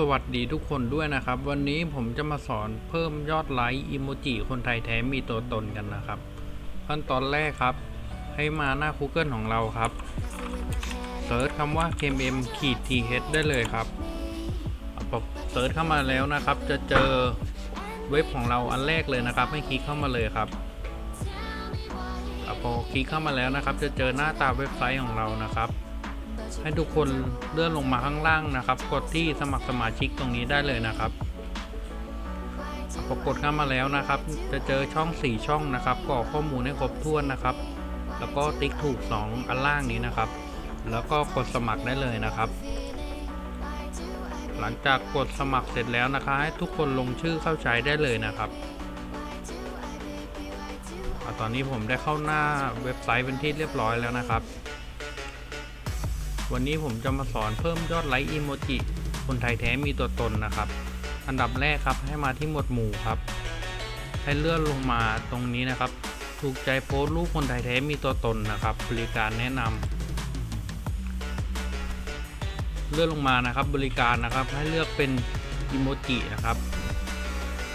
สวัสดีทุกคนด้วยนะครับ วันนี้ผมจะมาสอนเพิ่มยอดไลค์อิโมจิคนไทยแท้มีตัวตนกันนะครับ ขั้นตอนแรกครับ ให้มาหน้า Google ของเราครับเซิร์ชคำว่า kmm ขีด th ได้เลยครับพอเซิร์ชเข้ามาแล้วนะครับ จะเจอเว็บของเราอันแรกเลยนะครับ ให้คลิกเข้ามาเลยครับพอคลิกเข้ามาแล้วนะครับ จะเจอหน้าตาเว็บไซต์ของเรานะครับ ให้ทุกคนเลื่อนลงมาข้างล่างนะครับ กดที่สมัครสมาชิกตรงนี้ได้เลยนะครับพอกดเข้ามาแล้วนะครับ จะเจอช่อง 4 ช่องนะครับกรอกข้อมูลให้ครบถ้วนนะครับ แล้วก็ติ๊กถูก 2 อันล่างนี้นะครับ แล้วก็กดสมัครได้เลยนะครับ หลังจากกดสมัครเสร็จแล้วนะคะให้ทุกคนลงชื่อเข้าใช้ได้เลยนะครับอตอนนี้ผมได้เข้าหน้าเว็บไซต์เป็นที่เรียบร้อยแล้วนะครับ วันนี้ผมจะมาสอนเพิ่มยอดไลค์อีโมจิคนไทยแท้มีตัวตนนะครับ อันดับแรกครับให้มาที่หมวดหมู่ครับ ให้เลื่อนลงมาตรงนี้นะครับ ถูกใจโพสต์รูปคนไทยแท้มีตัวตนนะครับ บริการแนะนำเลื่อนลงมานะครับบริการนะครับให้เลือกเป็นอีโมจินะครับ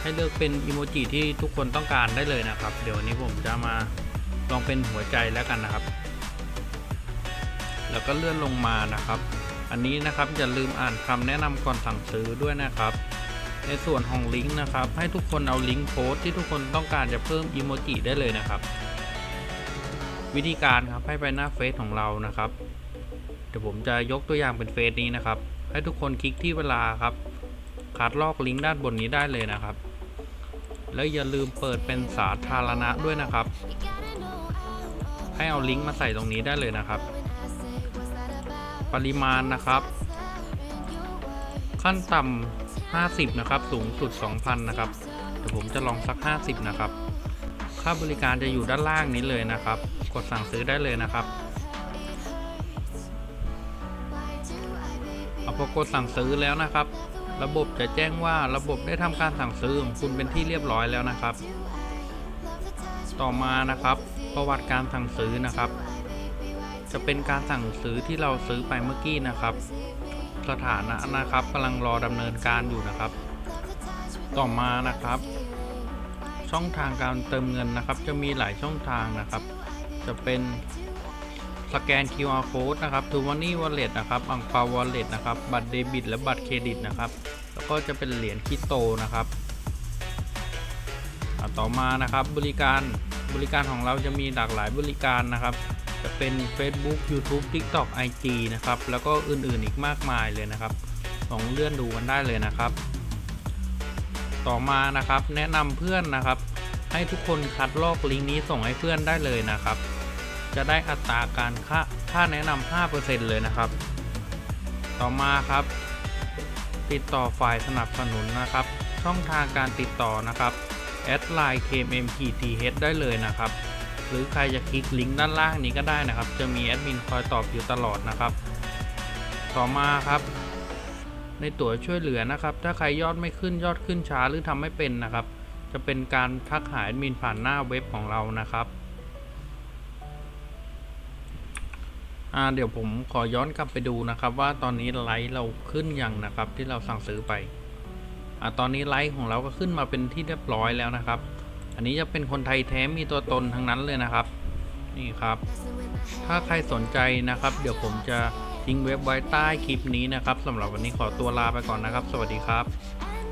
ให้เลือกเป็นอีโมจิที่ทุกคนต้องการได้เลยนะครับ เดี๋ยววันนี้ผมจะมาลองเป็นหัวใจแล้วกันนะครับ แล้วก็เลื่อนลงมานะครับ อันนี้นะครับอย่าลืมอ่านคำแนะนำก่อนสั่งซื้อด้วยนะครับ ในส่วนของลิงก์นะครับ ให้ทุกคนเอาลิงก์โพสต์ที่ทุกคนต้องการจะเพิ่มอีโมจิได้เลยนะครับ วิธีการครับให้ไปหน้าเฟซของเรานะครับ เดี๋ยวผมจะยกตัวอย่างเป็นเฟซนี้นะครับ ให้ทุกคนคลิกที่เวลาครับคัดลอกลิงก์ด้านบนนี้ได้เลยนะครับ แล้วอย่าลืมเปิดเป็นสาธารณะด้วยนะครับ ให้เอาลิงก์มาใส่ตรงนี้ได้เลยนะครับ ปริมาณนะครับ ขั้นต่ำ50 นะครับ สูงสุด 2,000 นะครับ เดี๋ยวผมจะลองสัก 50 นะครับ ค่าบริการจะอยู่ด้านล่างนี้เลยนะครับ กดสั่งซื้อได้เลยนะครับเอาพอกดสั่งซื้อแล้วนะครับ ระบบจะแจ้งว่าระบบได้ทำการสั่งซื้อของคุณเป็นที่เรียบร้อยแล้วนะครับ ต่อมานะครับ ประวัติการสั่งซื้อนะครับ จะเป็นการสั่งซื้อที่เราซื้อไปเมื่อกี้นะครับ สถานะนะครับกำลังรอดำเนินการอยู่นะครับ ต่อมานะครับ ช่องทางการเติมเงินนะครับ จะมีหลายช่องทางนะครับ จะเป็นสแกน QR code นะครับ t ูว m นี่ Wallet นะครับอังเปาว Wallet นะครับ บัตรเดบิต และบัตรเครดิตนะครับ แล้วก็จะเป็นเหรียญคริปโตนะครับ ต่อมานะครับบริการ บริการของเราจะมีหลากหลายบริการนะครับ จะเป็น Facebook YouTube TikTok IG นะครับ แล้วก็อื่นๆอีกมากมายเลยนะครับลองเลื่อนดูกันได้เลยนะครับ ต่อมานะครับแนะนำเพื่อนนะครับ ให้ทุกคนคัดลอกลิงก์นี้ส่งให้เพื่อนได้เลยนะครับ จะได้อัตราการค่าค่าแนะนำ5%เลยนะครับ ต่อมาครับ ติดต่อฝ่ายสนับสนุนนะครับ ช่องทางการติดต่อนะครับ แอดไลน์ KMMPTH ได้เลยนะครับ หรือใครจะคลิกลิงก์ด้านล่างนี้ก็ได้นะครับ จะมีแอดมินคอยตอบอยู่ตลอดนะครับ ต่อมาครับ ในตั๋วช่วยเหลือนะครับ ถ้าใครยอดไม่ขึ้นยอดขึ้นช้าหรือทำไม่เป็นนะครับ จะเป็นการทักหาแอดมินผ่านหน้าเว็บของเรานะครับอ่าเดี๋ยวผมขอย้อนกลับไปดูนะครับ ว่าตอนนี้ไลค์เราขึ้นยังนะครับที่เราสั่งซื้อไป อะตอนนี้ไลค์ของเราก็ขึ้นมาเป็นที่เรียบร้อยแล้วนะครับ อันนี้จะเป็นคนไทยแท้มีตัวตนทั้งนั้นเลยนะครับ นี่ครับ ถ้าใครสนใจนะครับ เดี๋ยวผมจะทิ้งเว็บไว้ใต้คลิปนี้นะครับสำหรับวันนี้ขอตัวลาไปก่อนนะครับ สวัสดีครับ